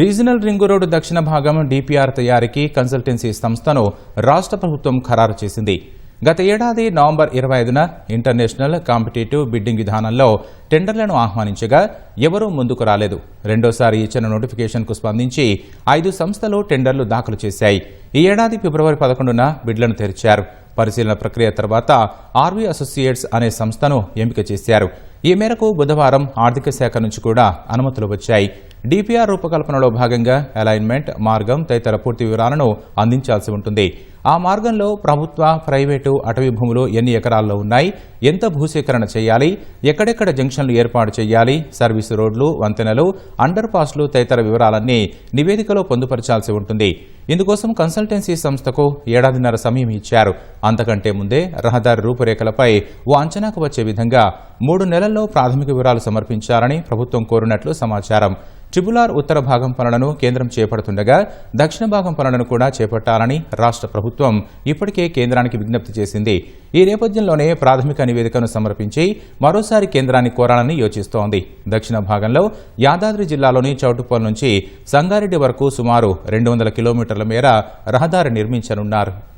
Regional ring road దక్షిణ భాగం DPR తయారీకి కన్సల్టెన్సీ సంస్థను రాష్ట్ర ప్రభుత్వం ఖరారు చేసింది. గత ఏడాది నవంబర్ ఇరవై ఐదున ఇంటర్నేషనల్ కాంపిటేటివ్ బిడ్డింగ్ విధానంలో టెండర్లను ఆహ్వానించగా ఎవరూ ముందుకు రాలేదు. రెండోసారి ఇచ్చిన నోటిఫికేషన్కు స్పందించి ఐదు సంస్థలు టెండర్లు దాఖలు చేశాయి. ఈ ఏడాది ఫిబ్రవరి పదకొండున బిడ్లను తెరిచారు. పరిశీలన ప్రక్రియ తర్వాత ఆర్వీ అసోసియేట్స్ అనే సంస్థను ఎంపిక చేశారు. ఈ మేరకు బుధవారం ఆర్థిక శాఖ నుంచి కూడా అనుమతులు వచ్చాయి. డిపిఆర్ రూపకల్పనలో భాగంగా అలైన్మెంట్ మార్గం తదితర పూర్తి వివరాలను అందించాల్సి ఉంటుంది. ఆ మార్గంలో ప్రభుత్వ ప్రైవేటు అటవీ భూములు ఎన్ని ఎకరాల్లో ఉన్నాయి ఎంత భూసేకరణ చేయాలి ఎక్కడెక్కడ జంక్షన్లు ఏర్పాటు చేయాలి సర్వీసు రోడ్లు వంతెనలు అండర్ పాస్లు తదితర వివరాలన్నీ నివేదికలో పొందుపరచాల్సి ఉంటుంది. ఇందుకోసం కన్సల్టెన్సీ సంస్థకు ఏడాదిన్నర సమయం ఇచ్చారు. అంతకంటే ముందే రహదారి రూపురేఖలపై ఓ అంచనాకు వచ్చే విధంగా మూడు నెలల్లో ప్రాథమిక వివరాలు సమర్పించాలని ప్రభుత్వం కోరినట్లు సమాచారం. ట్రిబులార్ ఉత్తర భాగం పనులను కేంద్రం చేపడుతుండగా దక్షిణ భాగం పనులను కూడా చేపట్టాలని రాష్ట్ర ప్రభుత్వం ఇప్పటికే కేంద్రానికి విజ్ఞప్తి చేసింది. ఈ నేపథ్యంలోనే ప్రాథమిక నివేదికను సమర్పించి మరోసారి కేంద్రాన్ని కోరాలని యోచిస్తోంది. దక్షిణ భాగంలో యాదాద్రి జిల్లాలోని చౌటుప్పల్ నుంచి సంగారెడ్డి వరకు సుమారు రెండు వందల కిలోమీటర్ల మేర రహదారి నిర్మించనున్నారు.